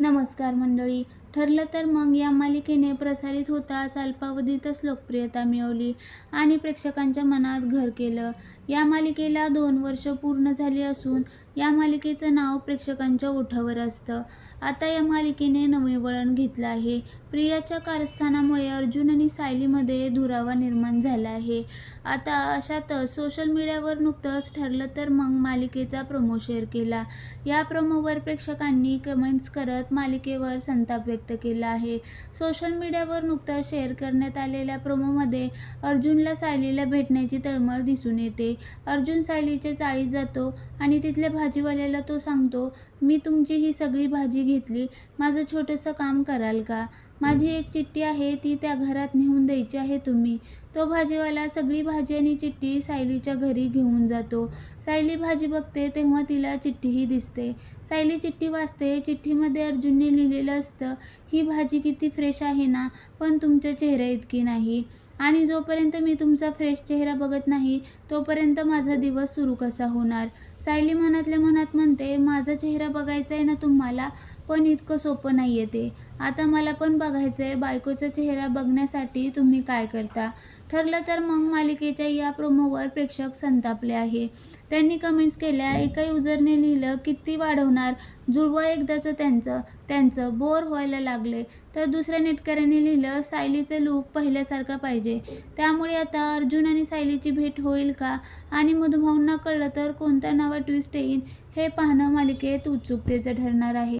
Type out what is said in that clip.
नमस्कार मंडळी. ठरलं तर मग या मालिकेने प्रसारित होताच अल्पावधीतच लोकप्रियता मिळवली आणि प्रेक्षकांच्या मनात घर केलं. या मालिकेला दोन वर्ष पूर्ण झाली असून या मालिकेचं नाव प्रेक्षकांच्या ओठावर असतं. आता या मालिकेने नवे वळण घेतलं आहे. प्रियाच्या कारस्थानामुळे अर्जुन आणि सायलीमध्ये दुरावा निर्माण झाला आहे. आता अशातच सोशल मीडियावर नुकतंच ठरलं तर मग मालिकेचा प्रोमो शेअर केला. या प्रोमोवर प्रेक्षकांनी कमेंट्स करत मालिकेवर संताप व्यक्त केला आहे. सोशल मीडियावर नुकतंच शेअर करण्यात आलेल्या प्रोमोमध्ये अर्जुनला सायलीला भेटण्याची तळमळ दिसून येते. अर्जुन सायलीच्या चाळीत जातो आणि तिथल्या भाजीवाल्याला तो सांगतो मी तुमची ही सगळी भाजी घेतली माझं छोटंसं काम कराल का? माझी एक चिठ्ठी आहे ती त्या घरात नेऊन द्यायची आहे तुम्ही. तो भाजीवाला सगळी भाजी आणि चिठ्ठी सायलीच्या घरी घेऊन जातो. सायली भाजी बघते तेव्हा तिला चिठ्ठीही दिसते. सायली चिठ्ठी वाचते चिठ्ठीमध्ये अर्जुनने लिहिलेलं असतं ही भाजी किती फ्रेश आहे ना पण तुमच्या चेहऱ्या इतकी नाही. आणि जोपर्यंत मी तुमचा फ्रेश चेहरा बघत नाही तोपर्यंत माझा दिवस सुरू कसा होणार? सायली मनातल्या मनात म्हणते माझा चेहरा बघायचा आहे ना तुम्हाला पण इतकं सोपं नाही आहे ते. आता मला पण बघायचं आहे बायकोचा चेहरा बघण्यासाठी तुम्ही काय करता? ठरलं तर मग मालिकेच्या या प्रोमोवर प्रेक्षक संतापले आहे. त्यांनी कमेंट्स केल्या एका युजरने लिहिलं किती वाढवणार? जुळवं एकदाचं त्यांचं. त्यांचं बोर व्हायला लागले. तर दुसऱ्या नेटकऱ्याने लिहिलं सायलीचं लूक पहिल्यासारखा पाहिजे. त्यामुळे आता अर्जुन आणि सायलीची भेट होईल का? आणि मधुभाऊंना कळलं तर कोणत्या नावा ट्विस्ट येईल? हे पाहणं मालिकेत उत्सुकतेचं ठरणार आहे.